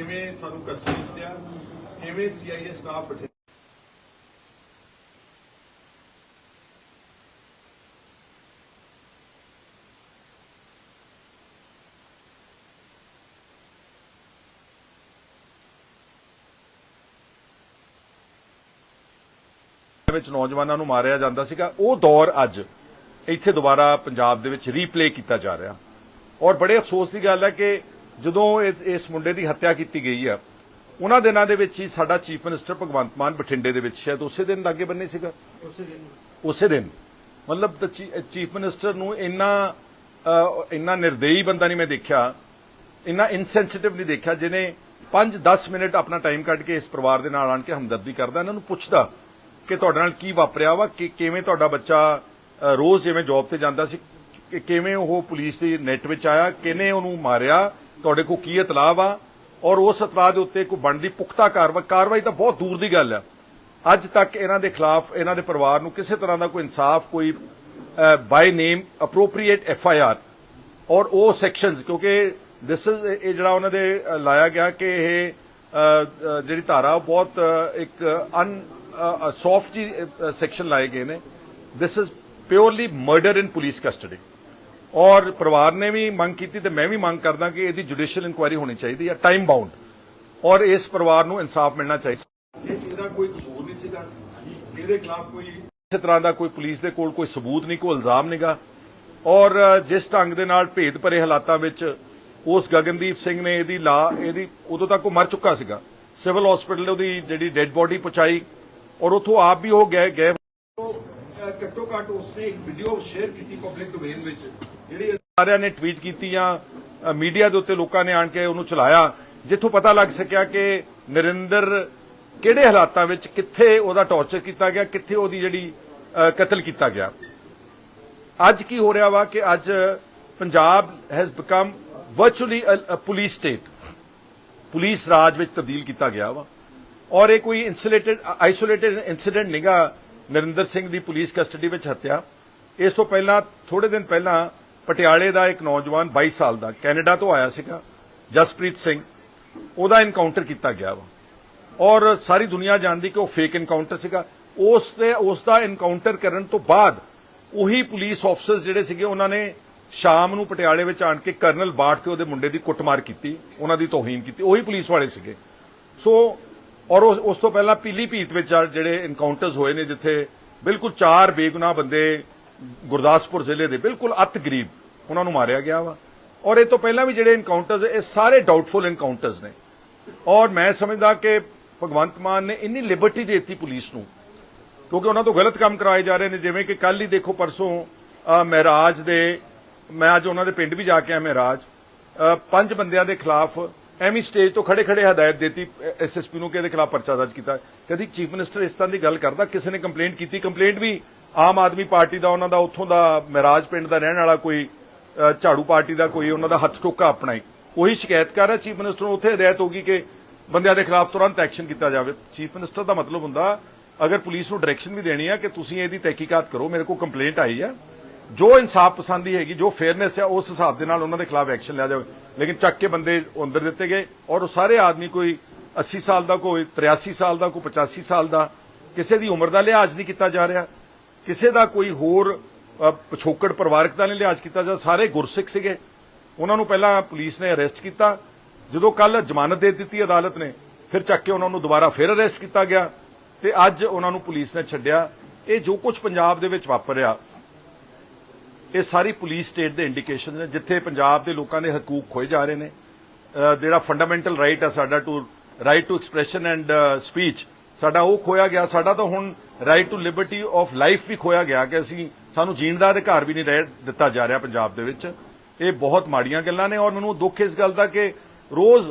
ਕਿਵੇਂ ਸਾਨੂੰ ਕਸਟਡੀ 'ਚ ਲਿਆ, ਕਿਵੇਂ ਸੀਆਈਏ ਸਟਾਫ ਬਠਿੰਡਾ ਵਿੱਚ ਨੌਜਵਾਨਾਂ ਨੂੰ ਮਾਰਿਆ ਜਾਂਦਾ ਸੀਗਾ। ਉਹ ਦੌਰ ਅੱਜ ਇੱਥੇ ਦੁਬਾਰਾ ਪੰਜਾਬ ਦੇ ਵਿੱਚ ਰੀਪਲੇ ਕੀਤਾ ਜਾ ਰਿਹਾ। ਔਰ ਬੜੇ ਅਫਸੋਸ ਦੀ ਗੱਲ ਹੈ ਕਿ ਜਦੋਂ ਇਸ ਮੁੰਡੇ ਦੀ ਹੱਤਿਆ ਕੀਤੀ ਗਈ ਆ ਉਹਨਾਂ ਦਿਨਾਂ ਦੇ ਵਿੱਚ ਹੀ ਸਾਡਾ ਚੀਫ ਮਿਨਿਸਟਰ ਭਗਵੰਤ ਮਾਨ ਬਠਿੰਡੇ ਦੇ ਵਿੱਚ ਸ਼ਾਇਦ ਉਸੇ ਦਿਨ ਲਾਗੇ ਬੰਨੇ ਸੀਗਾ। ਉਸੇ ਦਿਨ। ਮਤਲਬ ਚੀਫ ਮਿਨਿਸਟਰ ਨੂੰ ਇੰਨਾ ਇੰਨਾ ਨਿਰਦੇਈ ਬੰਦਾ ਨਹੀਂ ਮੈਂ ਦੇਖਿਆ ਇੰਨਾ ਇਨਸੈਂਸਿਟਿਵ ਨਹੀਂ ਦੇਖਿਆ ਜਿਹਨੇ 5-10 ਮਿੰਟ ਆਪਣਾ ਟਾਈਮ ਕੱਢ ਕੇ ਇਸ ਪਰਿਵਾਰ ਦੇ ਨਾਲ ਆਣ ਕੇ ਹਮਦਰਦੀ ਕਰਦਾ ਇਹਨਾਂ ਨੂੰ ਪੁੱਛਦਾ ਕਿ ਤੁਹਾਡੇ ਨਾਲ ਕੀ ਵਾਪਰਿਆ ਵਾ ਕਿ ਕਿਵੇਂ ਤੁਹਾਡਾ ਬੱਚਾ ਰੋਜ਼ ਜਿਵੇਂ ਜੌਬ ਤੇ ਜਾਂਦਾ ਸੀ ਕਿਵੇਂ ਉਹ ਪੁਲਿਸ ਦੀ ਨੈਟ ਵਿੱਚ ਆਇਆ ਕਿਨੇ ਉਹਨੂੰ ਮਾਰਿਆ ਤੁਹਾਡੇ ਕੋਲ ਕੀ ਇਤਲਾਹ ਵਾ? ਔਰ ਉਸ ਇਤਲਾਹ ਦੇ ਉੱਤੇ ਕੋਈ ਬਣਦੀ ਪੁਖਤਾ ਕਾਰਵਾਈ ਕਾਰਵਾਈ ਤਾਂ ਬਹੁਤ ਦੂਰ ਦੀ ਗੱਲ ਆ। ਅੱਜ ਤੱਕ ਇਹਨਾਂ ਦੇ ਖਿਲਾਫ ਇਹਨਾਂ ਦੇ ਪਰਿਵਾਰ ਨੂੰ ਕਿਸੇ ਤਰ੍ਹਾਂ ਦਾ ਕੋਈ ਇਨਸਾਫ ਕੋਈ by name inappropriate F I R ਔਰ ਉਹ ਸੈਕਸ਼ਨਸ ਕਿਉਂਕਿ ਦਿਸ ਇਜ਼ ਇਹ ਜਿਹੜਾ ਉਹਨਾਂ ਦੇ ਲਾਇਆ ਗਿਆ ਕਿ ਇਹ ਜਿਹੜੀ ਧਾਰਾ ਉਹ ਬਹੁਤ ਅ, ਇੱਕ ਅਨ ਸੌਫਟ ਜੀ ਸੈਕਸ਼ਨ ਲਾਏ ਗਏ ਨੇ। This is purely murder in police custody ਔਰ ਪਰਿਵਾਰ ਨੇ ਵੀ ਮੰਗ ਕੀਤੀ ਤੇ ਮੈਂ ਵੀ ਮੰਗ ਕਰਦਾ ਕਿ ਇਹਦੀ ਜੁਡੀਸ਼ੀਅਲ ਇਨਕੁਆਇਰੀ ਹੋਣੀ ਚਾਹੀਦੀ ਹੈ ਟਾਈਮ ਬਾਉਂਡ ਔਰ ਇਸ ਪਰਿਵਾਰ ਨੂੰ ਇਨਸਾਫ ਮਿਲਣਾ ਚਾਹੀਦਾ। ਇਹਦਾ ਕੋਈ ਕਸੂਰ ਨਹੀਂ ਸੀਗਾ। ਇਹਦੇ ਖਿਲਾਫ ਕੋਈ ਕਿਸੇ ਤਰ੍ਹਾਂ ਦਾ ਕੋਈ ਪੁਲਿਸ ਦੇ ਕੋਲ ਕੋਈ ਸਬੂਤ ਨਹੀਂ ਕੋਈ ਇਲਜ਼ਾਮ ਨਹੀਂਗਾ ਔਰ ਜਿਸ ਢੰਗ ਦੇ ਨਾਲ ਭੇਦ ਭਰੇ ਹਾਲਾਤਾਂ ਵਿੱਚ ਉਸ ਗਗਨਦੀਪ ਸਿੰਘ ਨੇ ਇਹਦੀ ਲਾ ਇਹਦੀ ਉਦੋਂ ਤੱਕ ਉਹ ਮਰ ਚੁੱਕਾ ਸੀਗਾ। ਸਿਵਲ ਹਸਪੀਟਲ ਉਹਦੀ ਜਿਹੜੀ ਡੈੱਡ ਬੋਡੀ ਪਹੁੰਚਾਈ ਔਰ ਉਥੋਂ ਆਪ ਵੀ ਉਹ ਗਏ ਗਏ। ਘੱਟੋ ਘੱਟ ਉਸਨੇ ਇੱਕ ਵੀਡੀਓ ਸ਼ੇਅਰ ਕੀਤੀ ਪਬਲਿਕ ਡੋਮੇਨ ਵਿੱਚ। ਜਿਹੜੀ ਸਾਰਿਆਂ ਨੇ ਟਵੀਟ ਕੀਤੀ ਜਾਂ ਮੀਡੀਆ ਦੇ ਉੱਤੇ ਲੋਕਾਂ ਨੇ ਆਣ ਕੇ ਉਹਨੂੰ ਚਲਾਇਆ, ਜਿੱਥੋਂ ਪਤਾ ਲੱਗ ਸਕਿਆ ਕਿ ਨਰਿੰਦਰ ਕਿਹੜੇ ਹਾਲਾਤਾਂ ਵਿੱਚ ਕਿੱਥੇ ਉਹਦਾ ਟੌਰਚਰ ਕੀਤਾ ਗਿਆ, ਕਿੱਥੇ ਉਹਦੀ ਜਿਹੜੀ ਕਤਲ ਕੀਤਾ ਗਿਆ। ਅੱਜ ਕੀ ਹੋ ਰਿਹਾ ਵਾ ਕਿ ਅੱਜ Punjab has become virtually a police state police ਰਾਜ ਵਿੱਚ ਤਬਦੀਲ ਕੀਤਾ ਗਿਆ ਵਾ। ਔਰ ਇਹ ਕੋਈ ਇਨਸੂਲੇਟਡ ਆਈਸੋਲੇਟਡ ਇਨਸੀਡੈਂਟ ਨਹੀਂਗਾ ਨਰਿੰਦਰ ਸਿੰਘ ਦੀ ਪੁਲਿਸ ਕਸਟਡੀ ਵਿੱਚ ਹੱਤਿਆ। ਇਸ ਤੋਂ ਪਹਿਲਾਂ ਥੋੜੇ ਦਿਨ ਪਹਿਲਾਂ ਪਟਿਆਲੇ ਦਾ ਇੱਕ ਨੌਜਵਾਨ 22 ਸਾਲ ਦਾ, ਕੈਨੇਡਾ ਤੋਂ ਆਇਆ ਸੀਗਾ, ਜਸਪ੍ਰੀਤ ਸਿੰਘ। ਉਹਦਾ ਇਨਕਾਊਂਟਰ ਕੀਤਾ ਗਿਆ ਵਾ। ਔਰ ਸਾਰੀ ਦੁਨੀਆ ਜਾਣਦੀ ਕਿ ਉਹ ਫੇਕ ਇਨਕਾਊਂਟਰ ਸੀਗਾ। ਉਸ ਤੇ ਉਸ ਦਾ ਇਨਕਾਊਂਟਰ ਕਰਨ ਤੋਂ ਬਾਅਦ ਉਹੀ ਪੁਲਿਸ ਆਫਸਰਸ ਜਿਹੜੇ ਸੀਗੇ, ਉਹਨਾਂ ਨੇ ਸ਼ਾਮ ਨੂੰ ਪਟਿਆਲੇ ਵਿੱਚ ਆਣ ਕੇ ਕਰਨਲ ਬਾਠ ਤੇ ਉਹਦੇ ਮੁੰਡੇ ਦੀ ਕੁੱਟਮਾਰ ਕੀਤੀ, ਉਹਨਾਂ ਦੀ ਤੋਹੀਨ ਕੀਤੀ। ਉਹੀ ਪੁਲਿਸ ਵਾਲੇ ਸੀਗੇ। ਸੋ, ਔਰ ਉਸ ਤੋਂ ਪਹਿਲਾਂ ਪੀਲੀਭੀਤ ਵਿੱਚ ਆ ਜਿਹੜੇ ਇਨਕਾਊਂਟਰਸ ਹੋਏ ਨੇ, ਜਿੱਥੇ ਬਿਲਕੁਲ ਚਾਰ ਬੇਗੁਨਾਹ ਬੰਦੇ ਗੁਰਦਾਸਪੁਰ ਜ਼ਿਲ੍ਹੇ ਦੇ ਬਿਲਕੁਲ ਅਤ ਗਰੀਬ ਉਹਨਾਂ ਨੂੰ ਮਾਰਿਆ ਗਿਆ ਵਾ। ਔਰ ਇਹ ਤੋਂ ਪਹਿਲਾਂ ਵੀ ਜਿਹੜੇ ਇਨਕਾਊਂਟਰਸ ਇਹ ਸਾਰੇ ਡਾਊਟਫੁਲ ਇਨਕਾਊਂਟਰਸ ਨੇ। ਔਰ ਮੈਂ ਸਮਝਦਾ ਕਿ ਭਗਵੰਤ ਮਾਨ ਨੇ ਇੰਨੀ ਲਿਬਰਟੀ ਦੇ ਦਿੱਤੀ ਪੁਲਿਸ ਨੂੰ ਕਿਉਂਕਿ ਉਹਨਾਂ ਤੋਂ ਗਲਤ ਕੰਮ ਕਰਾਏ ਜਾ ਰਹੇ ਨੇ। ਜਿਵੇਂ ਕਿ ਕੱਲ ਹੀ ਦੇਖੋ ਪਰਸੋਂ ਮਹਿਰਾਜ ਦੇ ਮੈਂ ਅੱਜ ਉਹਨਾਂ ਦੇ ਪਿੰਡ ਵੀ ਜਾ ਕੇ ਆਇਆ ਮਹਿਰਾਜ। ਅਹ, ਪੰਜ ਬੰਦਿਆਂ ਦੇ ਖਿਲਾਫ ਐਵੇਂ ਸਟੇਜ ਤੋਂ ਖੜੇ ਖੜੇ ਹਦਾਇਤ ਦਿੱਤੀ ਐਸਐਸਪੀ ਨੂੰ ਕਿ ਇਹਦੇ ਖਿਲਾਫ ਪਰਚਾ ਦਰਜ ਕੀਤਾ। ਕਦੀ ਚੀਫ ਮਿਨਿਸਟਰ ਇਸ ਤਰ੍ਹਾਂ ਦੀ ਗੱਲ ਕਰਦਾ? ਕਿਸੇ ਨੇ ਕੰਪਲੇਂਟ ਕੀਤੀ? ਕੰਪਲੇਂਟ ਵੀ ਆਮ ਆਦਮੀ ਪਾਰਟੀ ਦਾ, ਉਹਨਾਂ ਦਾ ਉੱਥੋਂ ਦਾ ਮਹਿਰਾਜ ਪਿੰਡ ਦਾ ਰਹਿਣ ਵਾਲਾ ਕੋਈ ਝਾੜੂ ਪਾਰਟੀ ਦਾ ਕੋਈ, ਉਹਨਾਂ ਦਾ ਹੱਥ ਟੋਕਾ ਆਪਣਾ ਹੀ। ਉਹੀ ਸ਼ਿਕਾਇਤਕਾਰ ਹੈ ਚੀਫ ਮਿਨਿਸਟਰ ਨੂੰ ਉੱਥੇ ਹਦਾਇਤ ਹੋਗੀ ਕਿ ਬੰਦਿਆਂ ਦੇ ਖਿਲਾਫ ਤੁਰੰਤ ਐਕਸ਼ਨ ਕੀਤਾ ਜਾਵੇ। ਚੀਫ ਮਿਨਿਸਟਰ ਦਾ ਮਤਲਬ ਹੁੰਦਾ, ਅਗਰ ਪੁਲਿਸ ਨੂੰ ਡਾਇਰੈਕਸ਼ਨ ਵੀ ਦੇਣੀ ਹੈ ਕਿ ਤੁਸੀਂ ਇਹਦੀ ਤਹਿਕੀਕਾਤ ਕਰੋ, ਮੇਰੇ ਕੋਲ ਕੰਪਲੇਂਟ ਆਈ ਹੈ। ਜੋ ਇਨਸਾਫ ਪਸੰਦੀ ਹੈਗੀ, ਜੋ ਫੇਅਰਨੈਸ ਹੈ, ਉਸ ਹਿਸਾਬ ਦੇ ਨਾਲ ਉਹਨਾਂ ਦੇ ਖਿਲਾਫ ਐਕਸ਼ਨ ਲਿਆ ਜਾਵੇ। ਲੇਕਿਨ ਚੱਕ ਕੇ ਬੰਦੇ ਅੰਦਰ ਦਿੱਤੇ ਗਏ ਔਰ ਉਹ ਸਾਰੇ ਆਦਮੀ ਕੋਈ 80 ਸਾਲ ਦਾ, ਕੋਈ 83 ਸਾਲ ਦਾ, ਕੋਈ 85 ਸਾਲ ਦਾ, ਕਿਸੇ ਦੀ ਉਮਰ ਦਾ ਲਿਹਾਜ਼ ਨਹੀਂ ਕੀਤਾ ਜਾ ਰਿਹਾ। ਕਿਸੇ ਦਾ ਕੋਈ ਹੋਰ ਅ, ਪਿਛੋਕੜ ਪਰਿਵਾਰਕ ਦਾ ਨਹੀਂ ਲਿਹਾਜ਼ ਕੀਤਾ ਜਾ ਸਾਰੇ ਗੁਰਸਿੱਖ ਸੀਗੇ। ਉਹਨਾਂ ਨੂੰ ਪਹਿਲਾਂ ਪੁਲਿਸ ਨੇ ਅਰੈਸਟ ਕੀਤਾ। ਜਦੋਂ ਕੱਲ ਜ਼ਮਾਨਤ ਦੇ ਦਿੱਤੀ ਅਦਾਲਤ ਨੇ ਫਿਰ ਚੱਕ ਕੇ ਉਹਨਾਂ ਨੂੰ ਦੁਬਾਰਾ ਫਿਰ ਅਰੈਸਟ ਕੀਤਾ ਗਿਆ ਤੇ ਅੱਜ ਉਹਨਾਂ ਨੂੰ ਪੁਲਿਸ ਨੇ ਛੱਡਿਆ। ਇਹ ਜੋ ਕੁਝ ਪੰਜਾਬ ਦੇ ਵਿੱਚ ਵਾਪਰਿਆ ਇਹ ਸਾਰੀ ਪੁਲਿਸ ਸਟੇਟ ਦੇ ਇੰਡੀਕੇਸ਼ਨ ਨੇ ਜਿੱਥੇ ਪੰਜਾਬ ਦੇ ਲੋਕਾਂ ਦੇ ਹਕੂਕ ਖੋਏ ਜਾ ਰਹੇ ਨੇ। ਜਿਹੜਾ ਫੰਡਾਮੈਂਟਲ ਰਾਈਟ ਹੈ ਸਾਡਾ to right to expression and speech ਸਾਡਾ ਉਹ ਖੋਇਆ ਗਿਆ, ਸਾਡਾ ਤਾਂ ਹੁਣ right to liberty of life ਵੀ ਖੋਇਆ ਗਿਆ ਕਿ ਅਸੀਂ ਸਾਨੂੰ ਜੀਣ ਦਾ ਅਧਿਕਾਰ ਵੀ ਨਹੀਂ ਰਹਿ ਦਿੱਤਾ ਜਾ ਰਿਹਾ ਪੰਜਾਬ ਦੇ ਵਿੱਚ। ਇਹ ਬਹੁਤ ਮਾੜੀਆਂ ਗੱਲਾਂ ਨੇ ਔਰ ਮੈਨੂੰ ਦੁੱਖ ਇਸ ਗੱਲ ਦਾ ਕਿ ਰੋਜ਼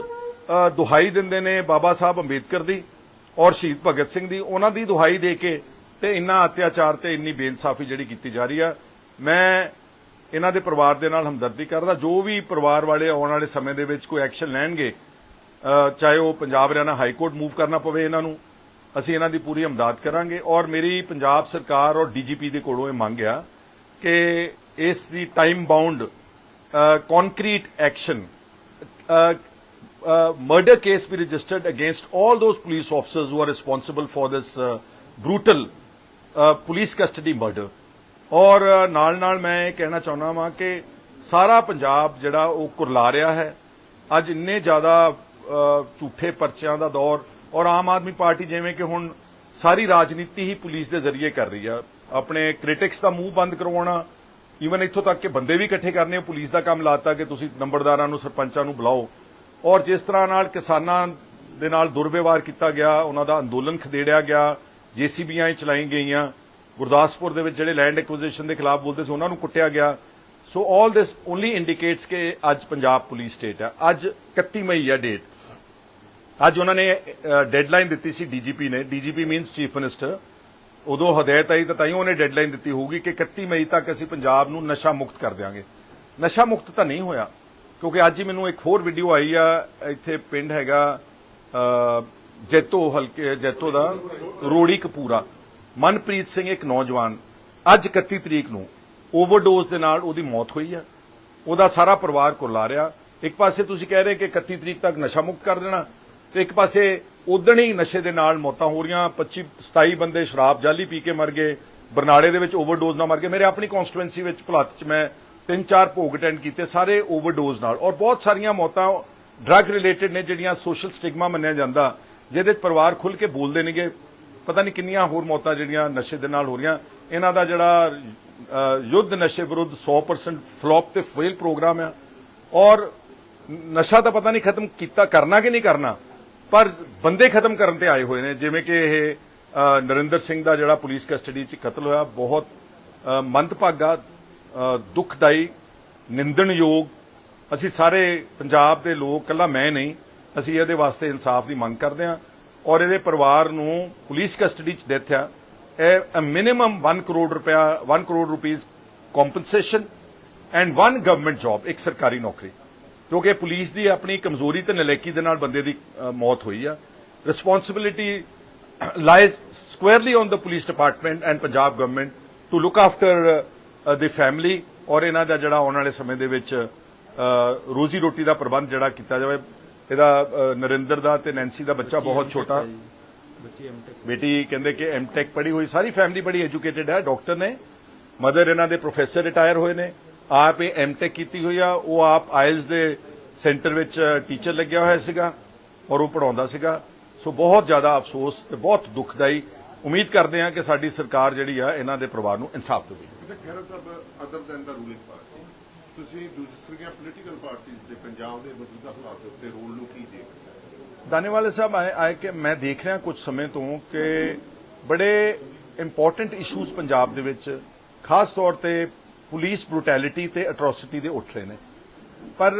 ਦੁਹਾਈ ਦਿੰਦੇ ਨੇ ਬਾਬਾ ਸਾਹਿਬ ਅੰਬੇਦਕਰ ਦੀ ਔਰ ਸ਼ਹੀਦ ਭਗਤ ਸਿੰਘ ਦੀ। ਉਹਨਾਂ ਦੀ ਦੁਹਾਈ ਦੇ ਕੇ ਤੇ ਇੰਨਾ ਅਤਿਆਚਾਰ ਤੇ ਇੰਨੀ ਬੇਇਨਸਾਫੀ ਜਿਹੜੀ ਕੀਤੀ ਜਾ ਰਹੀ ਆ। ਮੈਂ ਇਹਨਾਂ ਦੇ ਪਰਿਵਾਰ ਦੇ ਨਾਲ ਹਮਦਰਦੀ ਕਰਦਾ, ਜੋ ਵੀ ਪਰਿਵਾਰ ਵਾਲੇ ਆਉਣ ਵਾਲੇ ਸਮੇਂ ਦੇ ਵਿੱਚ ਕੋਈ ਐਕਸ਼ਨ ਲੈਣਗੇ ਚਾਹੇ ਉਹ Punjab Haryana High Court move ਕਰਨਾ ਪਵੇ ਇਹਨਾਂ ਨੂੰ ਅਸੀਂ ਇਹਨਾਂ ਦੀ ਪੂਰੀ ਹਮਦਰਦ ਕਰਾਂਗੇ ਔਰ ਮੇਰੀ ਪੰਜਾਬ ਸਰਕਾਰ ਔਰ ਡੀਜੀਪੀ ਦੇ ਕੋਲੋਂ ਇਹ ਮੰਗ ਆ ਕਿ ਇਸ ਦੀ time bound concrete action murder case we registered registered all all police police officers who are responsible for this uh, brutal uh, ਔਰ ਨਾਲ ਨਾਲ ਮੈਂ ਇਹ ਕਹਿਣਾ ਚਾਹੁੰਦਾ ਵਾਂ ਕਿ ਸਾਰਾ ਪੰਜਾਬ ਜਿਹੜਾ ਉਹ ਕੁਰਲਾ ਰਿਹਾ ਹੈ। ਅੱਜ ਇੰਨੇ ਜ਼ਿਆਦਾ ਝੂਠੇ ਪਰਚਿਆਂ ਦਾ ਦੌਰ ਔਰ ਆਮ ਆਦਮੀ ਪਾਰਟੀ ਜਿਵੇਂ ਕਿ ਹੁਣ ਸਾਰੀ ਰਾਜਨੀਤੀ ਹੀ ਪੁਲਿਸ ਦੇ ਜ਼ਰੀਏ ਕਰ ਰਹੀ ਆ। ਆਪਣੇ ਕ੍ਰਿਟਿਕਸ ਦਾ ਮੂੰਹ ਬੰਦ ਕਰਵਾਉਣਾ ਈਵਨ ਇੱਥੋਂ ਤੱਕ ਕਿ ਬੰਦੇ ਵੀ ਇਕੱਠੇ ਕਰਨੇ ਪੁਲਿਸ ਦਾ ਕੰਮ ਲਾਤਾ ਕਿ ਤੁਸੀਂ ਨੰਬਰਦਾਰਾਂ ਨੂੰ, ਸਰਪੰਚਾਂ ਨੂੰ ਬੁਲਾਓ। ਔਰ ਜਿਸ ਤਰ੍ਹਾਂ ਨਾਲ ਕਿਸਾਨਾਂ ਦੇ ਨਾਲ ਦੁਰਵਿਵਹਾਰ ਕੀਤਾ ਗਿਆ, ਉਹਨਾਂ ਦਾ ਅੰਦੋਲਨ ਖਦੇੜਿਆ ਗਿਆ, ਜੀਸੀਬੀਆਂ ਚਲਾਈ ਗਈਆਂ। ਗੁਰਦਾਸਪੁਰ ਦੇ ਵਿੱਚ ਜਿਹੜੇ ਲੈਂਡ ਐਕੁਜੀਸ਼ਨ ਦੇ ਖਿਲਾਫ ਬੋਲਦੇ ਸੀ, ਉਹਨਾਂ ਨੂੰ ਕੁੱਟਿਆ ਗਿਆ। ਸੋ ਆਲ ਦਿਸ ਓਨਲੀ ਇੰਡੀਕੇਟਸ ਕਿ ਅੱਜ ਪੰਜਾਬ ਪੁਲਿਸ ਸਟੇਟ ਹੈ ਅੱਜ 31 ਮਈ ਹੈ ਡੇਟ ਅੱਜ ਉਹਨਾਂ ਨੇ ਡੈਡਲਾਈਨ ਦਿੱਤੀ ਸੀ ਡੀਜੀਪੀ ਨੇ। ਡੀਜੀਪੀ ਮੀਨਸ ਚੀਫ ਮਿਨਿਸਟਰ ਉਦੋਂ ਹਦਾਇਤ ਆਈ ਤਾਂ ਤਾਈਓ ਉਹਨੇ ਡੈਡਲਾਈਨ ਦਿੱਤੀ ਹੋਊਗੀ ਕਿ 31 ਮਈ ਤੱਕ ਅਸੀਂ ਪੰਜਾਬ ਨੂੰ ਨਸ਼ਾ ਮੁਕਤ ਕਰ ਦਿਆਂਗੇ। ਨਸ਼ਾ ਮੁਕਤ ਤਾਂ ਨਹੀਂ ਹੋਇਆ, ਕਿਉਂਕਿ ਅੱਜ ਹੀ ਮੈਨੂੰ ਇੱਕ ਹੋਰ ਵੀਡੀਓ ਆਈ ਆ, ਇੱਥੇ ਪਿੰਡ ਹੈਗਾ ਜੈਤੋ ਹਲਕੇ, ਜੈਤੋ ਦਾ, ਰੋੜੀ ਕਪੂਰਾ। ਮਨਪ੍ਰੀਤ ਸਿੰਘ ਇੱਕ ਨੌਜਵਾਨ, ਅੱਜ 31 ਤਰੀਕ ਨੂੰ ਓਵਰਡੋਜ਼ ਦੇ ਨਾਲ ਉਹਦੀ ਮੌਤ ਹੋਈ ਆ। ਉਹਦਾ ਸਾਰਾ ਪਰਿਵਾਰ ਕੁਰਲਾ ਰਿਹਾ। ਇੱਕ ਪਾਸੇ ਤੁਸੀਂ ਕਹਿ ਰਹੇ ਕਿ 31 ਤਰੀਕ ਤੱਕ ਨਸ਼ਾ ਮੁਕਤ ਕਰ ਦੇਣਾ। ਤੇ ਇੱਕ ਪਾਸੇ ਉਦਣ ਹੀ ਨਸ਼ੇ ਦੇ ਨਾਲ ਮੌਤਾਂ ਹੋ ਰਹੀਆਂ 25 27 ਬੰਦੇ ਸ਼ਰਾਬ ਜਾਲੀ ਪੀ ਕੇ ਮਰ ਗਏ, ਬਰਨਾਲੇ ਦੇ ਵਿੱਚ ਓਵਰਡੋਜ਼ ਨਾਲ ਮਰ ਗਏ। ਮੇਰੇ ਆਪਣੀ ਕਨਸਟੀਟੁਐਂਸੀ ਵਿੱਚ ਭਲੱਤ ਚ ਮੈਂ ਤਿੰਨ ਚਾਰ ਭੋਗ ਅਟੈਂਡ ਕੀਤੇ ਸਾਰੇ ਓਵਰਡੋਜ਼ ਨਾਲ ਔਰ ਬਹੁਤ ਸਾਰੀਆਂ ਮੌਤਾਂ ਡਰੱਗ ਰਿਲੇਟਡ ਨੇ ਜਿਹੜੀਆਂ ਸੋਸ਼ਲ ਸਟਿਗਮਾ ਮੰਨਿਆ ਜਾਂਦਾ, ਜਿਹਦੇ 'ਚ ਪਰਿਵਾਰ ਖੁੱਲ ਕੇ ਬੋਲਦੇ ਨੇਗੇ। ਪਤਾ ਨਹੀਂ ਕਿੰਨੀਆਂ ਹੋਰ ਮੌਤਾਂ ਜਿਹੜੀਆਂ ਨਸ਼ੇ ਦੇ ਨਾਲ ਹੋ ਰਹੀਆਂ। ਇਹਨਾਂ ਦਾ ਜਿਹੜਾ ਯੁੱਧ ਨਸ਼ੇ ਵਿਰੁੱਧ 100% ਫਲॉप ਤੇ ਫੇਲ ਪ੍ਰੋਗਰਾਮ ਆ। ਔਰ ਨਸ਼ਾ ਤਾਂ ਪਤਾ ਨਹੀਂ ਖਤਮ ਕੀਤਾ ਕਰਨਾ ਕਿ ਨਹੀਂ ਕਰਨਾ। ਪਰ ਬੰਦੇ ਖਤਮ ਕਰਨ ਤੇ ਆਏ ਹੋਏ ਨੇ ਜਿਵੇਂ ਕਿ ਇਹ ਨਰਿੰਦਰ ਸਿੰਘ ਦਾ ਜਿਹੜਾ ਪੁਲਿਸ ਕਸਟਡੀ 'ਚ ਕਤਲ ਹੋਇਆ ਬਹੁਤ ਮੰਦਭਾਗਾ ਅ, ਦੁਖਦਾਈ ਨਿੰਦਣਯੋਗ ਅਸੀਂ ਸਾਰੇ ਪੰਜਾਬ ਦੇ ਲੋਕ ਕੱਲਾ ਮੈਂ ਨਹੀਂ ਅਸੀਂ ਇਹਦੇ ਵਾਸਤੇ ਇਨਸਾਫ ਦੀ ਮੰਗ ਕਰਦੇ ਹਾਂ ਔਰ ਇਹਦੇ ਪਰਿਵਾਰ ਨੂੰ ਪੁਲਿਸ ਕਸਟਡੀ 'ਚ ਡੈਥ ਆ ਇਹ ਮਿਨੀਮਮ 1 ਕਰੋੜ ਰੁਪਇਆ 1 crore rupees compensation and one government job ਇੱਕ ਸਰਕਾਰੀ ਨੌਕਰੀ। ਕਿਉਂਕਿ ਪੁਲਿਸ ਦੀ ਆਪਣੀ ਕਮਜ਼ੋਰੀ ਤੇ ਨਲਾਇਕੀ ਦੇ ਨਾਲ ਬੰਦੇ ਦੀ ਮੌਤ ਹੋਈ ਆ। Responsibility lies squarely on the police department and Punjab government to look after the family ਔਰ ਇਹਨਾਂ ਦਾ ਜਿਹੜਾ ਆਉਣ ਵਾਲੇ ਸਮੇਂ ਦੇ ਵਿੱਚ ਰੋਜ਼ੀ ਰੋਟੀ ਦਾ ਪ੍ਰਬੰਧ ਜਿਹੜਾ ਕੀਤਾ ਜਾਵੇ। ਇਹਦਾ ਨਰਿੰਦਰ ਦਾ ਤੇ ਨੈਂਸੀ ਦਾ ਬੱਚਾ ਬਹੁਤ ਛੋਟਾ। ਬੇਟੀ ਕਹਿੰਦੇ ਕਿ ਐਮਟੈਕ ਪੜ੍ਹੀ ਹੋਈ। ਸਾਰੀ ਫੈਮਿਲੀ ਬੜੀ ਐਜੂਕੇਟਿਡ ਹੈ ਡਾਕਟਰ ਨੇ। ਮਦਰ ਇਹਨਾਂ ਦੇ ਪ੍ਰੋਫੈਸਰ ਰਿਟਾਇਰ ਹੋਏ ਨੇ। ਆਪ ਇਹ ਐਮਟੈਕ ਕੀਤੀ ਹੋਈ ਆ ਉਹ ਆਪ ਆਇਲਸ ਦੇ ਸੈਂਟਰ ਵਿੱਚ ਟੀਚਰ ਲੱਗਿਆ ਹੋਇਆ ਸੀਗਾ ਔਰ ਉਹ ਪੜਾਉਂਦਾ ਸੀਗਾ। ਸੋ ਬਹੁਤ ਜ਼ਿਆਦਾ ਅਫਸੋਸ ਤੇ ਬਹੁਤ ਦੁਖਦਾਈ। ਉਮੀਦ ਕਰਦੇ ਹਾਂ ਕਿ ਸਾਡੀ ਸਰਕਾਰ ਜਿਹੜੀ ਆ ਇਹਨਾਂ ਦੇ ਪਰਿਵਾਰ ਨੂੰ ਇਨਸਾਫ ਦੇਵੇ। Khaira Sahib other than the ruling party ਤੁਸੀਂ ਦੂਸਰੀਆਂ ਪੋਲੀਟੀਕਲ ਪਾਰਟੀਆਂ ਦੇ ਪੰਜਾਬ ਦੇ ਮੌਜੂਦਾ ਹਾਲਾਤ ਦੇ ਉੱਤੇ ਰੋਲ ਨੂੰ ਕੀ ਦੇਖਦੇ ਦਾਨੇਵਾਲੇ ਸਾਹਿਬ ਆਏ ਆਏ ਕਿ ਮੈਂ ਦੇਖ ਰਿਹਾ ਕੁਝ ਸਮੇਂ ਤੋਂ ਕਿ ਬੜੇ ਇੰਪੋਰਟੈਂਟ ਇਸ਼ੂਜ਼ ਪੰਜਾਬ ਦੇ ਵਿੱਚ ਖਾਸ ਤੌਰ ਤੇ ਪੁਲਿਸ ਬ੍ਰੂਟੈਲਿਟੀ ਤੇ ਅਟਰੋਸਿਟੀ ਦੇ ਉੱਠ ਰਹੇ ਨੇ। ਪਰ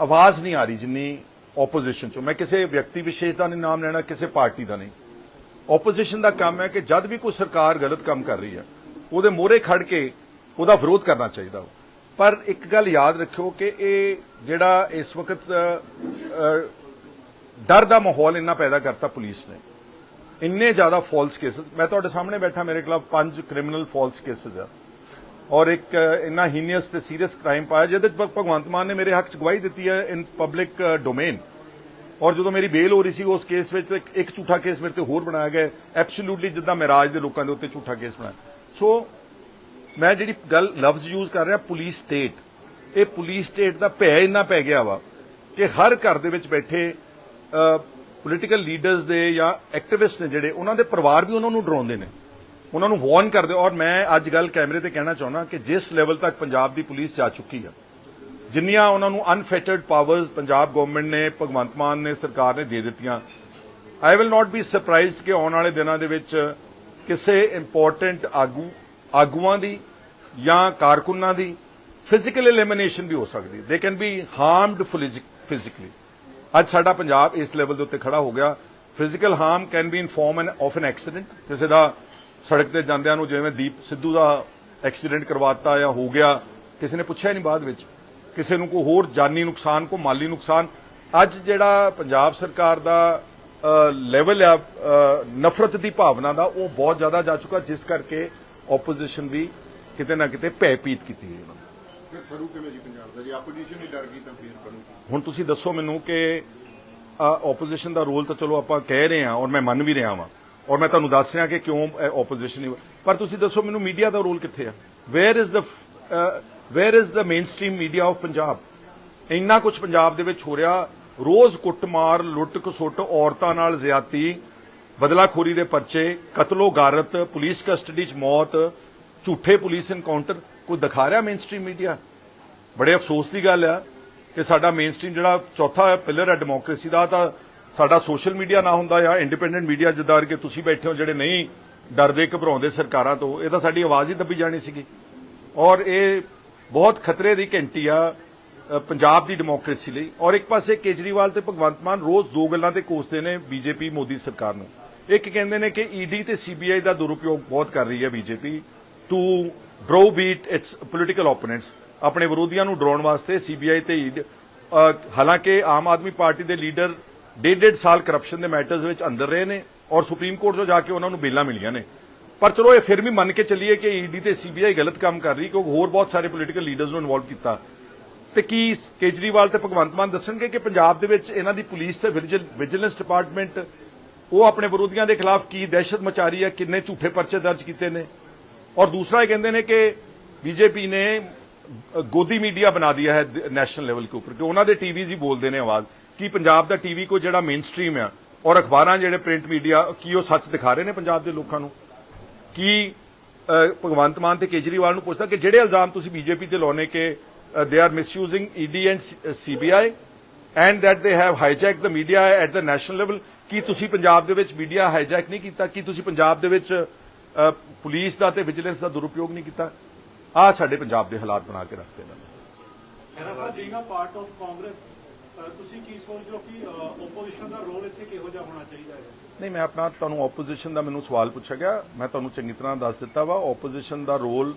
ਆਵਾਜ਼ ਨਹੀਂ ਆ ਰਹੀ ਜਿੰਨੀ ਆਪੋਜੀਸ਼ਨ ਚੋਂ। ਮੈਂ ਕਿਸੇ ਵਿਅਕਤੀ ਵਿਸ਼ੇਸ਼ ਦਾ ਨਹੀਂ ਨਾਮ ਲੈਣਾ, ਕਿਸੇ ਪਾਰਟੀ ਦਾ ਨਹੀਂ। ਆਪੋਜੀਸ਼ਨ ਦਾ ਕੰਮ ਹੈ ਕਿ ਜਦ ਵੀ ਕੋਈ ਸਰਕਾਰ ਗਲਤ ਕੰਮ ਕਰ ਰਹੀ ਹੈ, ਉਹਦੇ ਮੋਹਰੇ ਖੜ ਕੇ ਉਹਦਾ ਵਿਰੋਧ ਕਰਨਾ ਚਾਹੀਦਾ ਪਰ ਇੱਕ ਗੱਲ ਯਾਦ ਰੱਖਿਓ ਕਿ ਇਹ ਜਿਹੜਾ ਇਸ ਵਕਤ ਡਰ ਦਾ ਮਾਹੌਲ ਇੰਨਾ ਪੈਦਾ ਕਰਤਾ ਪੁਲਿਸ ਨੇ। ਇੰਨੇ ਜ਼ਿਆਦਾ ਫਾਲਸ ਕੇਸਸ, ਮੈਂ ਤੁਹਾਡੇ ਸਾਹਮਣੇ ਬੈਠਾ, ਮੇਰੇ ਖਿਲਾਫ ਪੰਜ ਕ੍ਰਿਮੀਨਲ ਫਾਲਸ ਕੇਸਸ ਆ। ਔਰ ਇੱਕ, ਇੰਨਾ ਹੀਨੀਅਸ ਤੇ ਸੀਰੀਅਸ ਕ੍ਰਾਈਮ ਪਾਇਆ, ਜਿਹਦੇ 'ਚ ਭਗਵੰਤ ਮਾਨ ਨੇ ਮੇਰੇ ਹੱਕ 'ਚ ਗਵਾਹੀ ਦਿੱਤੀ ਹੈ ਇਨ ਪਬਲਿਕ ਡੋਮੇਨ ਔਰ ਜਦੋਂ ਮੇਰੀ ਬੇਲ ਹੋ ਰਹੀ ਸੀ, ਉਸ ਕੇਸ ਵਿੱਚ ਇੱਕ- ਝੂਠਾ ਕੇਸ ਮੇਰੇ ਤੇ ਹੋਰ ਬਣਾਇਆ ਗਿਆ ਐਬਸੋਲੂਟਲੀ ਜਿੱਦਾਂ ਮੈਰਾਜ ਦੇ ਲੋਕਾਂ ਦੇ ਉੱਤੇ ਝੂਠਾ ਕੇਸ ਬਣਾਇਆ। ਸੋ ਮੈਂ ਜਿਹੜੀ ਗੱਲ ਲਫ਼ਜ਼ ਯੂਜ਼ ਕਰ ਰਿਹਾ ਪੁਲਿਸ ਸਟੇਟ ਇਹ ਪੁਲਿਸ ਸਟੇਟ ਦਾ ਭੈ ਇੰਨਾ ਪੈ ਗਿਆ ਵਾ ਕਿ ਹਰ ਘਰ ਦੇ ਵਿੱਚ ਬੈਠੇ ਪੋਲੀਟੀਕਲ ਲੀਡਰਸ ਦੇ ਜਾਂ ਐਕਟਿਵਿਸਟ ਨੇ ਜਿਹੜੇ, ਉਹਨਾਂ ਦੇ ਪਰਿਵਾਰ ਵੀ ਉਹਨਾਂ ਨੂੰ ਡਰਾਉਂਦੇ ਨੇ। ਉਹਨਾਂ ਨੂੰ ਵਾਰਨ ਕਰਦੇ ਔਰ ਮੈਂ ਅੱਜ ਗੱਲ ਕੈਮਰੇ ਤੇ ਕਹਿਣਾ ਚਾਹੁੰਦਾ ਕਿ ਜਿਸ ਲੈਵਲ ਤੱਕ ਪੰਜਾਬ ਦੀ ਪੁਲਿਸ ਜਾ ਚੁੱਕੀ ਆ ਜਿੰਨੀਆਂ ਉਹਨਾਂ ਨੂੰ ਅਨਫੈਟਰਡ ਪਾਵਰਸ ਪੰਜਾਬ ਗਵਰਨਮੈਂਟ ਨੇ, ਭਗਵੰਤ ਮਾਨ ਨੇ, ਸਰਕਾਰ ਨੇ ਦੇ ਦਿੱਤੀਆਂ I will not be surprised ਕਿ ਆਉਣ ਵਾਲੇ ਦਿਨਾਂ ਦੇ ਵਿੱਚ ਕਿਸੇ ਇੰਪੋਰਟੈਂਟ ਆਗੂ, ਆਗੂਆਂ ਦੀ ਜਾਂ ਕਾਰਕੁਨਾਂ ਦੀ ਫਿਜ਼ੀਕਲ ਐਲੀਮੀਨੇਸ਼ਨ ਵੀ ਹੋ ਸਕਦੀ ਦੇ ਕੈਨ ਬੀ ਹਾਰਮਡ ਫਿਜ਼ੀਕਲੀ ਅੱਜ ਸਾਡਾ ਪੰਜਾਬ ਇਸ ਲੈਵਲ ਦੇ ਉੱਤੇ ਖੜਾ ਹੋ ਗਿਆ। Physical harm can be in form of an accident ਕਿਸੇ ਦਾ ਸੜਕ ਤੇ ਜਾਂਦਿਆਂ ਨੂੰ ਜਿਵੇਂ ਦੀਪ ਸਿੱਧੂ ਦਾ ਐਕਸੀਡੈਂਟ ਕਰਵਾਤਾ ਜਾਂ ਹੋ ਗਿਆ ਕਿਸੇ ਨੇ ਪੁੱਛਿਆ ਹੀ ਨਹੀਂ ਬਾਅਦ ਵਿੱਚ। ਕਿਸੇ ਨੂੰ ਕੋਈ ਹੋਰ ਜਾਨੀ ਨੁਕਸਾਨ ਕੋ ਮਾਲੀ ਨੁਕਸਾਨ। ਅੱਜ ਜਿਹੜਾ ਪੰਜਾਬ ਸਰਕਾਰ ਦਾ ਲੈਵਲ ਆ ਨਫ਼ਰਤ ਦੀ ਭਾਵਨਾ ਦਾ ਉਹ ਬਹੁਤ ਜ਼ਿਆਦਾ ਜਾ ਚੁੱਕਾ ਜਿਸ ਕਰਕੇ ਆਪੋਜੀਸ਼ਨ ਵੀ ਕਿਤੇ ਨਾ ਕਿਤੇ ਭੈਪੀਤ ਕੀਤੀ ਹੈ ਫਿਰ ਸਰੂ ਕਿਵੇਂ ਜੀ ਪੰਜਾਬ ਦਾ? ਜੇ ਆਪੋਜੀਸ਼ਨ ਹੀ ਡਰ ਗਈ ਤਾਂ ਫਿਰ ਬਣੂਗੀ ਹੁਣ ਤੁਸੀਂ ਦੱਸੋ ਮੈਨੂੰ ਕਿ ਆਪੋਜੀਸ਼ਨ ਦਾ ਰੋਲ ਤਾਂ ਚਲੋ ਆਪਾਂ ਕਹਿ ਰਹੇ ਹਾਂ ਔਰ ਮੈਂ ਮੰਨ ਵੀ ਰਿਹਾ ਵਾਂ। ਔਰ ਮੈਂ ਤੁਹਾਨੂੰ ਦੱਸ ਰਿਹਾ ਕਿ ਕਿਉਂ ਆਪੋਜੀਸ਼ਨ ਪਰ ਤੁਸੀਂ ਦੱਸੋ ਮੈਨੂੰ ਮੀਡੀਆ ਦਾ ਰੋਲ ਕਿੱਥੇ ਆ? Where is the where is the mainstream media of Punjab? ਇੰਨਾ ਕੁਝ ਪੰਜਾਬ ਦੇ ਵਿੱਚ ਹੋ ਰਿਹਾ, ਰੋਜ਼ ਕੁੱਟਮਾਰ ਲੁੱਟ ਖਸੁੱਟ ਔਰਤਾਂ ਨਾਲ ਜ਼ਿਆਤੀ ਬਦਲਾਖੋਰੀ ਦੇ ਪਰਚੇ ਕਤਲੋ ਗਾਰਤ ਪੁਲਿਸ ਕਸਟਡੀ 'ਚ ਮੌਤ, ਝੂਠੇ ਪੁਲਿਸ ਇਨਕਾਊਂਟਰ ਕੋਈ ਦਿਖਾ ਰਿਹਾ ਮੇਨਸਟ੍ਰੀਮ ਮੀਡੀਆ ਬੜੇ ਅਫਸੋਸ ਦੀ ਗੱਲ ਆ ਕਿ ਸਾਡਾ ਮੇਨਸਟ੍ਰੀਮ ਜਿਹੜਾ ਚੌਥਾ ਪਿਲਰ ਹੈ ਡੈਮੋਕ੍ਰੇਸੀ ਦਾ, ਤਾਂ ਸਾਡਾ ਸੋਸ਼ਲ ਮੀਡੀਆ ਨਾ ਹੁੰਦਾ ਜਾਂ ਇੰਡੀਪੈਂਡੈਂਟ ਮੀਡੀਆ ਜਿੱਦਾਂ ਕਿ ਤੁਸੀਂ ਬੈਠੇ ਹੋ ਜਿਹੜੇ ਨਹੀਂ ਡਰਦੇ ਘਬਰਾਉਂਦੇ ਸਰਕਾਰਾਂ ਤੋਂ ਇਹ ਤਾਂ ਸਾਡੀ ਆਵਾਜ਼ ਹੀ ਦੱਬੀ ਜਾਣੀ ਸੀਗੀ। ਔਰ ਇਹ ਬਹੁਤ ਖਤਰੇ ਦੀ ਘੰਟੀ ਆ ਪੰਜਾਬ ਦੀ ਡੈਮੋਕ੍ਰੇਸੀ ਲਈ। ਔਰ ਇੱਕ ਪਾਸੇ ਕੇਜਰੀਵਾਲ ਤੇ ਭਗਵੰਤ ਮਾਨ ਰੋਜ਼ ਦੋ ਗੱਲਾਂ ਤੇ ਕੋਸਦੇ ਨੇ ਬੀਜੇਪੀ ਮੋਦੀ ਸਰਕਾਰ ਨੂੰ। ਇੱਕ ਕਹਿੰਦੇ ਨੇ ਕਿ ਈਡੀ ਤੇ ਸੀਬੀਆਈ ਦਾ ਦੁਰਉਪਯੋਗ ਬਹੁਤ ਕਰ ਰਹੀ ਹੈ BJP. To browbeat its political opponents ਆਪਣੇ ਵਿਰੋਧੀਆਂ ਨੂੰ ਡਰਾਉਣ ਵਾਸਤੇ ਸੀਬੀਆਈ ਤੇ ED ਅ, ਹਾਲਾਂਕਿ ਆਮ ਆਦਮੀ ਪਾਰਟੀ ਦੇ ਲੀਡਰ ਡੇਢ ਡੇਢ ਸਾਲ ਕਰਪਸ਼ਨ ਦੇ ਮੈਟਰਸ ਵਿੱਚ ਅੰਦਰ ਰਹੇ ਨੇ ਔਰ ਸੁਪਰੀਮ ਕੋਰਟ ਤੋਂ ਜਾ ਕੇ ਉਹਨਾਂ ਨੂੰ ਬੇਲਾਂ ਮਿਲੀਆਂ ਨੇ। ਪਰ ਚਲੋ ਇਹ ਫਿਰ ਵੀ ਮੰਨ ਕੇ ਚੱਲੀਏ ਕਿ ਈਡੀ ਤੇ ਸੀਬੀਆਈ ਗਲਤ ਕੰਮ ਕਰ ਰਹੀ, ਕਿਉਂਕਿ ਹੋਰ ਬਹੁਤ ਸਾਰੇ ਪੋਲੀਟੀਕਲ ਲੀਡਰਸ ਨੂੰ ਇਨਵੋਲਵ ਕੀਤਾ। ਤੇ ਕੀ ਕੇਜਰੀਵਾਲ ਤੇ ਭਗਵੰਤ ਮਾਨ ਦੱਸਣਗੇ ਕਿ ਪੰਜਾਬ ਦੇ ਵਿੱਚ ਇਹਨਾਂ ਦੀ ਪੁਲਿਸ ਤੇ ਵਿਜੀਲੈਂਸ ਡਿਪਾਰਟਮੈਂਟ ਉਹ ਆਪਣੇ ਵਿਰੋਧੀਆਂ ਦੇ ਖਿਲਾਫ ਕੀ ਦਹਿਸ਼ਤ ਮਚਾ ਰਹੀ ਹੈ, ਕਿੰਨੇ ਝੂਠੇ ਪਰਚੇ ਦਰਜ ਕੀਤੇ ਨੇ? ਔਰ ਦੂਸਰਾ ਇਹ ਕਹਿੰਦੇ ਨੇ ਕਿ ਬੀਜੇਪੀ ਨੇ ਗੋਦੀ ਮੀਡੀਆ ਬਣਾ ਦਿਆ ਹੈ ਨੈਸ਼ਨਲ ਲੈਵਲ ਕੇ ਉੱਪਰ, ਕਿ ਉਹਨਾਂ ਦੇ ਟੀਵੀਜ਼ ਹੀ ਬੋਲਦੇ ਨੇ ਆਵਾਜ਼। ਕਿ ਪੰਜਾਬ ਦਾ ਟੀਵੀ ਕੋ ਜਿਹੜਾ ਮੇਨ ਸਟ੍ਰੀਮ ਆ ਔਰ ਅਖਬਾਰਾਂ ਜਿਹੜੇ ਪ੍ਰਿੰਟ ਮੀਡੀਆ ਕੀ ਉਹ ਸੱਚ ਦਿਖਾ ਰਹੇ ਨੇ ਪੰਜਾਬ ਦੇ ਲੋਕਾਂ ਨੂੰ? ਕੀ ਭਗਵੰਤ ਮਾਨ ਤੇ ਕੇਜਰੀਵਾਲ ਨੂੰ ਪੁੱਛਦਾ ਕਿ ਜਿਹੜੇ ਇਲਜ਼ਾਮ ਤੁਸੀਂ ਬੀਜੇਪੀ ਤੇ ਲਾਉਨੇ ਕਿ they are misusing ED and CBI and that they have hijacked the media at the national level, ਕੀ ਤੁਸੀਂ ਪੰਜਾਬ ਦੇ ਵਿੱਚ ਮੀਡੀਆ ਹਾਈਜੈਕ ਨਹੀਂ ਕੀਤਾ? ਕੀ ਤੁਸੀਂ ਪੰਜਾਬ ਦੇ ਵਿੱਚ ਪੁਲਿਸ ਦਾ ਤੇ ਵਿਜੀਲੈਂਸ ਦਾ ਦੁਰਉਪਯੋਗ ਨਹੀਂ ਕੀਤਾ? ਆ ਸਾਡੇ ਪੰਜਾਬ ਦੇ ਹਾਲਾਤ ਬਣਾ ਕੇ ਰੱਖਦੇ ਨੇ। Sahib being a part of Congress ਤੁਸੀਂ ਕੀ ਸੋਚਦੇ ਹੋ ਕਿ ਆਪੋਜੀਸ਼ਨ ਦਾ ਰੋਲ ਇੱਥੇ ਕਿਹੋ ਜਿਹਾ ਹੋਣਾ ਚਾਹੀਦਾ ਹੈ? ਨਹੀਂ ਮੈਂ ਆਪਣਾ ਤੁਹਾਨੂੰ ਆਪੋਜੀਸ਼ਨ ਦਾ ਮੈਨੂੰ ਸਵਾਲ ਪੁੱਛਿਆ ਗਿਆ। ਮੈਂ ਤੁਹਾਨੂੰ ਚੰਗੀ ਤਰ੍ਹਾਂ ਦੱਸ ਦਿੱਤਾ ਵਾ ਆਪੋਜੀਸ਼ਨ ਦਾ ਰੋਲ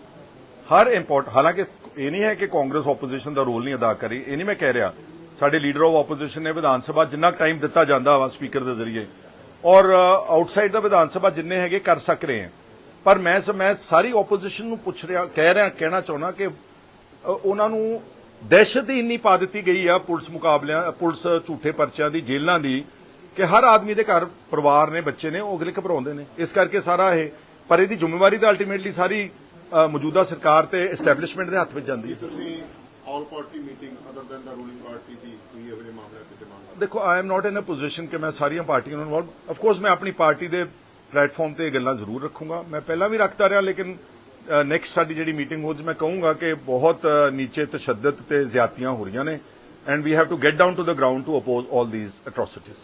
ਹਰ ਇੰਪੋਰਟ ਹਾਲਾਂਕਿ ਇਹ ਨਹੀਂ ਹੈ ਕਿ ਕਾਂਗਰਸ ਆਪੋਜੀਸ਼ਨ ਦਾ ਰੋਲ ਨਹੀਂ ਅਦਾ ਕਰੀ ਇਹ ਨਹੀਂ ਮੈਂ ਕਹਿ ਰਿਹਾ। ਸਾਡੇ ਲੀਡਰ ਆਫ ਆਪੋਜੀਸ਼ਨ ਨੇ ਵਿਧਾਨ ਸਭਾ ਜਿੰਨਾ ਟਾਈਮ ਦਿੱਤਾ ਜਾਂਦਾ ਵਾ ਸਪੀਕਰ ਦੇ ਜ਼ਰੀਏ। ਔਰ ਆਊਟਸਾਈਡ ਦਾ ਵਿਧਾਨ ਸਭਾ ਜਿੰਨੇ ਹੈਗੇ ਕਰ ਸਕ ਰਹੇ ਹੈ। ਪਰ ਮੈਂ ਮੈਂ ਸਾਰੀ ਆਪੋਜੀਸ਼ਨ ਨੂੰ ਪੁੱਛ ਰਿਹਾ ਕਹਿ ਰਿਹਾ ਕਹਿਣਾ ਚਾਹੁੰਦਾ ਕਿ ਅ, ਉਹਨਾਂ ਨੂੰ ਦਹਿਸ਼ਤ ਹੀ ਇੰਨੀ ਪਾ ਦਿੱਤੀ ਗਈ ਆ ਪੁਲਿਸ ਮੁਕਾਬਲਿਆਂ ਪੁਲਿਸ ਝੂਠੇ ਪਰਚਿਆਂ ਦੀ ਜੇਲ੍ਹਾਂ ਦੀ ਕਿ ਹਰ ਆਦਮੀ ਦੇ ਘਰ ਪਰਿਵਾਰ ਨੇ ਬੱਚੇ ਨੇ ਉਹ ਅਗਲੇ ਘਬਰਾਉਂਦੇ ਨੇ। ਇਸ ਕਰਕੇ ਸਾਰਾ ਇਹ ਪਰ ਇਹਦੀ ਜ਼ਿੰਮੇਵਾਰੀ ਤਾਂ ਅਲਟੀਮੇਟਲੀ ਸਾਰੀ ਮੌਜੂਦਾ ਸਰਕਾਰ ਤੇ ਐਸਟੈਬਲਿਸ਼ਮੈਂਟ ਦੇ ਹੱਥ ਵਿੱਚ ਜਾਂਦੀ ਹੈ। ਤੁਸੀਂ all party meeting other than the ruling party ਦੀ ਇਹੋ ਜਿਹੇ ਮਾਮਲੇ ਤੇ ਡਿਮਾਂਡ ਦੇਖੋ I am not in a position ਕਿ ਮੈਂ ਸਾਰੀਆਂ ਪਾਰਟੀਆਂ ਨੂੰ ਇਨਵੋਲਵ ਆਫ ਕੋਰਸ ਮੈਂ ਆਪਣੀ ਪਾਰਟੀ ਦੇ ਪਲੇਟਫਾਰਮ ਤੇ ਇਹ ਗੱਲਾਂ ਜ਼ਰੂਰ ਰੱਖੂੰਗਾ। ਮੈਂ ਪਹਿਲਾਂ ਵੀ ਰੱਖਦਾ ਰਿਹਾ ਲੇਕਿਨ ਨੈਕਸਟ ਸਾਡੀ ਜਿਹੜੀ ਮੀਟਿੰਗ ਹੋ 'ਚ ਮੈਂ ਕਹੂੰਗਾ ਕਿ ਬਹੁਤ ਨੀਚੇ ਤਸ਼ੱਦਦ ਤੇ ਜ਼ਿਆਤੀਆਂ ਹੋ ਰਹੀਆਂ ਨੇ and we have to get down to the ground to oppose all these atrocities